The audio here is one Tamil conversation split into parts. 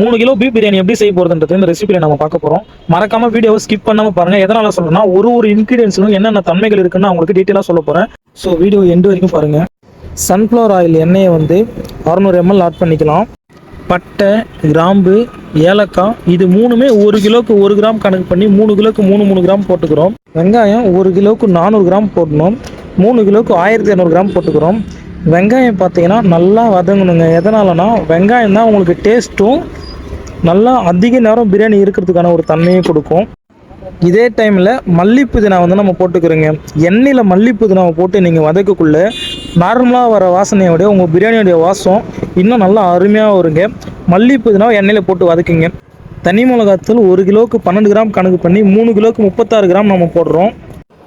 மூணு கிலோ பீஃப் பிரியாணி எப்படி செய்ய போறதுன்றது இந்த ரெசிபியில் நம்ம பார்க்க போறோம். மறக்காம வீடியோவை ஸ்கிப் பண்ணாம பாருங்க. எதனால சொல்றேன்னா ஒரு ஒரு இன்கிரீடியன்ஸ்லும் என்னென்ன தன்மைகள் இருக்குன்னு நான் உங்களுக்கு டீட்டெயிலாக சொல்ல போறேன். ஸோ வீடியோ எண்டு வரைக்கும் பாருங்க. சன்ஃப்ளவர் ஆயில் எண்ணெயை வந்து 600 எம்எல் ஆட் பண்ணிக்கலாம். பட்டை கிராம்பு ஏலக்காய் இது மூணுமே ஒரு கிலோக்கு ஒரு கிராம் கணக்கு பண்ணி மூணு கிலோக்கு மூணு மூணு கிராம் போட்டுக்கிறோம். வெங்காயம் ஒரு கிலோவுக்கு நானூறு கிராம் போடணும். மூணு கிலோவுக்கு ஆயிரத்தி இரநூறு கிராம் போட்டுக்கிறோம். வெங்காயம் பார்த்தீங்கன்னா நல்லா வதங்கணுங்க. எதனாலனா வெங்காயம் தான் உங்களுக்கு டேஸ்ட்டும் நல்லா அதிக நேரம் பிரியாணி இருக்கிறதுக்கான ஒரு தன்மையை கொடுக்கும். இதே டைமில் மல்லி புதினா வந்து நம்ம போட்டுக்கிறோங்க. எண்ணெயில் மல்லி புதினாவை போட்டு நீங்கள் வதக்கக்குள்ள நார்மலாக வர வாசனையை உங்கள் பிரியாணியோடைய வாசம் இன்னும் நல்லா அருமையாக வருங்க. மல்லி புதினாவை எண்ணெயில் போட்டு வதக்குங்க. தனி மிளகாத்தூள் ஒரு கிலோவுக்கு பன்னெண்டு கிராம் கணக்கு பண்ணி மூணு கிலோவுக்கு முப்பத்தாறு கிராம் நம்ம போடுறோம்.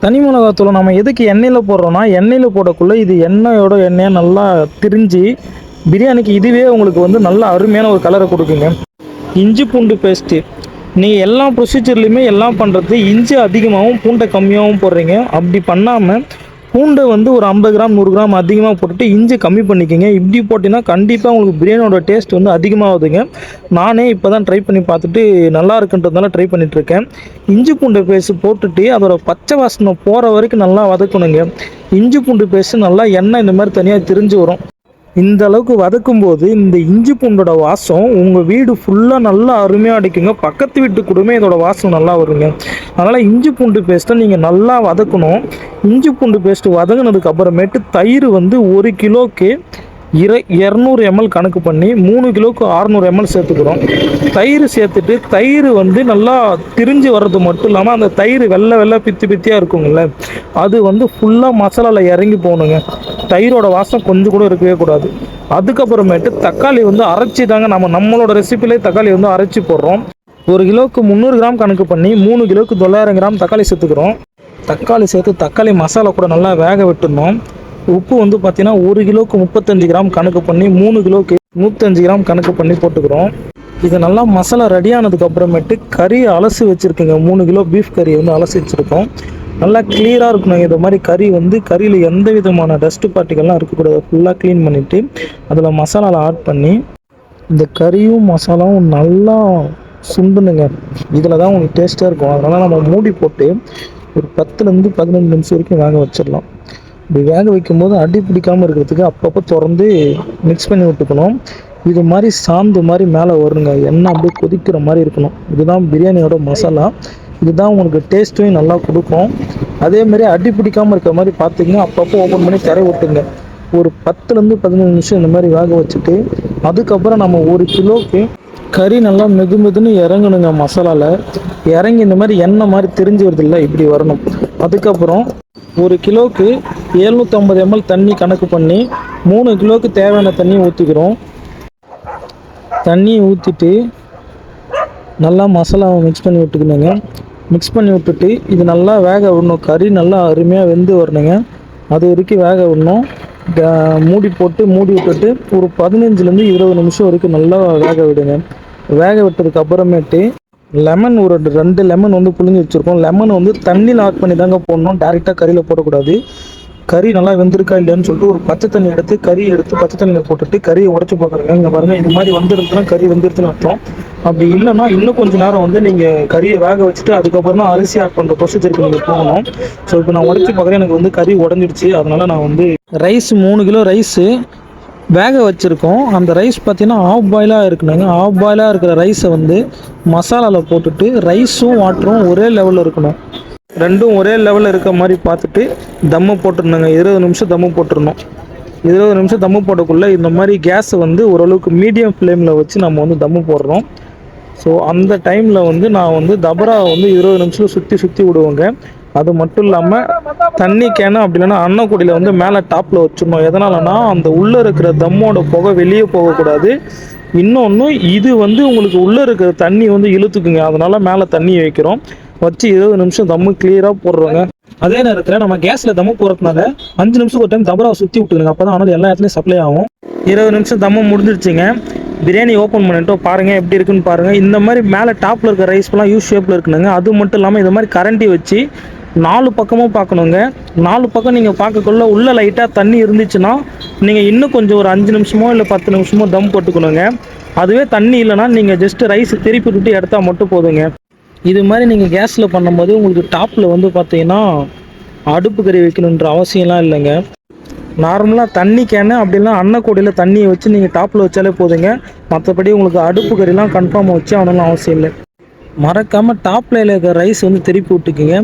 தனி மிளகாத்தூள் நம்ம எதுக்கு எண்ணெயில் போடுறோன்னா எண்ணெயில் போடக்குள்ளே இது எண்ணெயோட எண்ணெயை நல்லா திரிஞ்சு பிரியாணிக்கு இதுவே உங்களுக்கு வந்து நல்ல அருமையான ஒரு கலரை கொடுக்குங்க. இஞ்சி பூண்டு பேஸ்ட்டு நீங்கள் எல்லா ப்ரொசீஜர்லையுமே எல்லாம் பண்ணுறது இஞ்சி அதிகமாகவும் பூண்டை கம்மியாகவும் போடுறீங்க. அப்படி பண்ணாமல் பூண்டை வந்து ஒரு ஐம்பது கிராம் நூறு கிராம் அதிகமாக போட்டுட்டு இஞ்சி கம்மி பண்ணிக்கோங்க. இப்படி போட்டிங்கன்னா கண்டிப்பாக உங்களுக்கு பிரியாணியோட டேஸ்ட் வந்து அதிகமாகுதுங்க. நானே இப்போ தான் ட்ரை பண்ணி பார்த்துட்டு நல்லா இருக்குன்றதுனால ட்ரை பண்ணிகிட்ருக்கேன் இஞ்சி பூண்டு பேஸ்ட் போட்டுட்டு அதோட பச்சை வாசனை போகிற வரைக்கும் நல்லா வதக்கணுங்க. இஞ்சி பூண்டு பேஸ்ட் நல்லா எண்ணெய் இந்த மாதிரி தனியாக திரிஞ்சு வரும். இந்த அளவுக்கு வதக்கும் போது இந்த இஞ்சி பூண்டோட வாசம் உங்கள் வீடு ஃபுல்லாக நல்லா அருமையாக அடிக்குங்க. பக்கத்து வீட்டு கூடமே இதோட வாசம் நல்லா வருங்க. அதனால் இஞ்சி பூண்டு பேஸ்ட்டை நீங்கள் நல்லா வதக்கணும். இஞ்சி பூண்டு பேஸ்ட்டு வதங்கினதுக்கு அப்புறமேட்டு தயிர் வந்து ஒரு கிலோக்கு இர இரநூறு எம்எல் கணக்கு பண்ணி மூணு கிலோவுக்கு அறநூறு எம்எல் சேர்த்துக்கிறோம். தயிர் சேர்த்துட்டு தயிர் வந்து நல்லா திரிஞ்சு வர்றது மட்டும் இல்லாமல் அந்த தயிர் வெள்ளை வெள்ளை பித்தி பித்தியாக இருக்குங்கள்ல அது வந்து ஃபுல்லாக மசாலாவில் இறங்கி போகணுங்க. தயிரோட வாசம் கொஞ்சம் கூட இருக்கவே கூடாது. அதுக்கப்புறமேட்டு தக்காளி வந்து அரைச்சி தாங்க நம்ம நம்மளோட ரெசிப்பிலே தக்காளி வந்து அரைச்சி போடுறோம். ஒரு கிலோவுக்கு முந்நூறு கிராம் கணக்கு பண்ணி மூணு கிலோவுக்கு தொள்ளாயிரம் கிராம் தக்காளி சேர்த்துக்கிறோம். தக்காளி சேர்த்து தக்காளி மசாலா கூட நல்லா வேக விட்டுருந்தோம் உப்பு வந்து பார்த்தீங்கன்னா ஒரு கிலோவுக்கு முப்பத்தஞ்சு கிராம் கணக்கு பண்ணி மூணு கிலோவுக்கு நூற்றஞ்சு கிராம் கணக்கு பண்ணி போட்டுக்கிறோம். இது நல்லா மசாலா ரெடி ஆனதுக்கு அப்புறமேட்டு கறி அலசி வச்சுருக்குங்க. மூணு கிலோ பீஃப் கறி வந்து அலசி வச்சுருக்கோம். நல்லா கிளியராக இருக்கணும். இது மாதிரி கறி வந்து கறியில் எந்த விதமான டஸ்ட்டு பார்ட்டிகள்லாம் இருக்கக்கூடாது. ஃபுல்லாக க்ளீன் பண்ணிவிட்டு அதில் மசாலாவில் ஆட் பண்ணி இந்த கறியும் மசாலாவும் நல்லா சுண்டுனுங்க இதில் தான் உங்களுக்கு டேஸ்ட்டாக இருக்கும். அதனால் நம்ம மூடி போட்டு ஒரு பத்துலேருந்து பதினஞ்சு நிமிஷம் வரைக்கும் வேக வச்சிடலாம். இப்படி வேக வைக்கும்போது அடி பிடிக்காமல் இருக்கிறதுக்கு அப்பப்போ திறந்து மிக்ஸ் பண்ணி விட்டுக்கணும். இது மாதிரி சாந்து மாதிரி மேலே வருங்க. எண்ணெய் அப்படியே கொதிக்கிற மாதிரி இருக்கணும். இதுதான் பிரியாணியோட மசாலா. இதுதான் உங்களுக்கு டேஸ்ட்டும் நல்லா கொடுக்கும். அதேமாதிரி அடி பிடிக்காமல் இருக்கிற மாதிரி பார்த்தீங்கன்னா அப்பப்போ ஓப்பன் பண்ணி திரை விட்டுங்க ஒரு பத்துலேருந்து பதினஞ்சு நிமிஷம் இந்த மாதிரி வேக வச்சுட்டு அதுக்கப்புறம் நம்ம ஒரு கிலோக்கு கறி நல்லா மெது மெதுன்னு இறங்கணுங்க மசாலாவில் இறங்கி இந்த மாதிரி எண்ணெய் மாதிரி தெரிஞ்சு வருது இல்லை இப்படி வரணும். அதுக்கப்புறம் ஒரு கிலோக்கு எழுநூற்றம்பது எம்எல் தண்ணி கணக்கு பண்ணி மூணு கிலோக்கு தேவையான தண்ணி ஊற்றிக்கிறோம் தண்ணியை ஊற்றிட்டு நல்லா மசாலாவை மிக்ஸ் பண்ணி விட்டுக்கணுங்க. மிக்ஸ் பண்ணி விட்டுட்டு இது நல்லா வேக விடணும். கறி நல்லா அருமையாக வெந்து வரணுங்க. அது வரைக்கும் வேக விடணும். மூடி போட்டு மூடி விட்டுட்டு ஒரு பதினஞ்சுலேருந்து இருபது நிமிஷம் வரைக்கும் நல்லா வேக விடுங்க. வேக விட்டதுக்கு அப்புறமேட்டு லெமன் ஒரு ரெண்டு லெமன் வந்து புழிஞ்சு வச்சுருக்கோம். லெமன் வந்து தண்ணியில் ஆட் பண்ணி தாங்க போடணும். டேரெக்டாக கறியில் போடக்கூடாது. கறி நல்லா வெந்திருக்கா இல்லையான்னு சொல்லிட்டு ஒரு பச்சை தண்ணி எடுத்து கறி எடுத்து பச்சை தண்ணியில் போட்டுட்டு கறியை உடச்சி பார்க்குறேங்க இங்கே பாருங்கள் இது மாதிரி வந்துருந்துன்னா கறி வெந்துருச்சுன்னு அர்த்தம். அப்படி இல்லைன்னா இன்னும் கொஞ்ச நேரம் வந்து நீங்கள் கறியை வேக வச்சுட்டு அதுக்கப்புறம் தான் அரிசி ஆட் பண்ணுற ப்ரொசீஜருக்கு நீங்கள் போகணும். ஸோ இப்போ நான் உடச்சி பார்க்குறேன். எனக்கு வந்து கறி உடஞ்சிடுச்சு. அதனால நான் வந்து ரைஸ் மூணு கிலோ ரைஸு வேக வச்சுருக்கோம். அந்த ரைஸ் பார்த்தீங்கன்னா ஆஃப் பாயிலாக இருக்கணுங்க. ஆஃப் பாயிலாக இருக்கிற ரைஸை வந்து மசாலாவில் போட்டுட்டு ரைஸும் வாட்டரும் ஒரே லெவலில் இருக்கணும். ரெண்டும் ஒரே லெவலில் இருக்க மாதிரி பார்த்துட்டு தம்மு போட்டுருந்தாங்க. இருபது நிமிஷம் தம்மு போட்டுருந்தோம். இருபது நிமிஷம் தம்மு போடக்குள்ளே இந்த மாதிரி கேஸை வந்து ஓரளவுக்கு மீடியம் ஃப்ளேமில் வச்சு நம்ம வந்து தம்மு போடுறோம். ஸோ அந்த டைமில் வந்து நான் வந்து தபரா வந்து இருபது நிமிஷம் சுற்றி சுற்றி விடுவோங்க. அது மட்டும் இல்லாமல் தண்ணி கேனு அப்படி இல்லைன்னா அன்னக்குடியில் வந்து மேலே டாப்பில் வச்சிடணும். எதனாலனா அந்த உள்ளே இருக்கிற தம்மோட புகை வெளியே போகக்கூடாது. இன்னொன்று இது வந்து உங்களுக்கு உள்ளே இருக்கிற தண்ணி வந்து இழுத்துக்குங்க. அதனால மேலே தண்ணி வைக்கிறோம். வச்சு இருபது நிமிஷம் தம்மு கிளியராக போடுறோங்க. அதே நேரத்தில் நம்ம கேஸில் தம்மு போடுறதுனால அஞ்சு நிமிஷம் ஒரு டைம் தபராவை சுற்றி விட்டுருங்க. அப்போ தான் ஆனால் எல்லா இடத்துலையும் சப்ளை ஆகும். இருபது நிமிஷம் தம்மு முடிஞ்சிருச்சுங்க. பிரியாணி ஓப்பன் பண்ணிட்டோம். பாருங்கள் எப்படி இருக்குன்னு பாருங்கள் இந்த மாதிரி மேலே டாப்பில் இருக்க ரைஸ்லாம் யூ ஷேப்பில் இருக்குனுங்க. அது மட்டும் இல்லாமல் இந்த மாதிரி கரண்டி வச்சு நாலு பக்கமும் பார்க்கணுங்க. நாலு பக்கம் நீங்கள் பார்க்கக்குள்ள உள்ள லைட்டாக தண்ணி இருந்துச்சுன்னா நீங்கள் இன்னும் கொஞ்சம் ஒரு அஞ்சு நிமிஷமோ இல்லை பத்து நிமிஷமோ தம் போட்டுக்கணுங்க. அதுவே தண்ணி இல்லைன்னா நீங்கள் ஜஸ்ட் ரைஸ் திருப்பி விட்டு எடுத்தால் மட்டும் போதுங்க. இது மாதிரி நீங்கள் கேஸில் பண்ணும்போது உங்களுக்கு டாப்பில் வந்து பார்த்தீங்கன்னா அடுப்பு கறி வைக்கணுன்ற அவசியம்லாம் இல்லைங்க. நார்மலாக தண்ணி கேனு அப்படிலாம் அன்னக்கூடையில் தண்ணியை வச்சு நீங்கள் டாப்பில் வச்சாலே போதுங்க. மற்றபடி உங்களுக்கு அடுப்பு கறிலாம் கன்ஃபார்மாக வச்சு அவனெல்லாம் அவசியம் இல்லை. மறக்காமல் டாப்பில் இருக்கிற ரைஸ் வந்து திருப்பி விட்டுக்குங்க.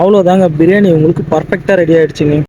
அவ்வளோதாங்க பிரியாணி உங்களுக்கு பர்ஃபெக்டாக ரெடி ஆகிடுச்சிங்க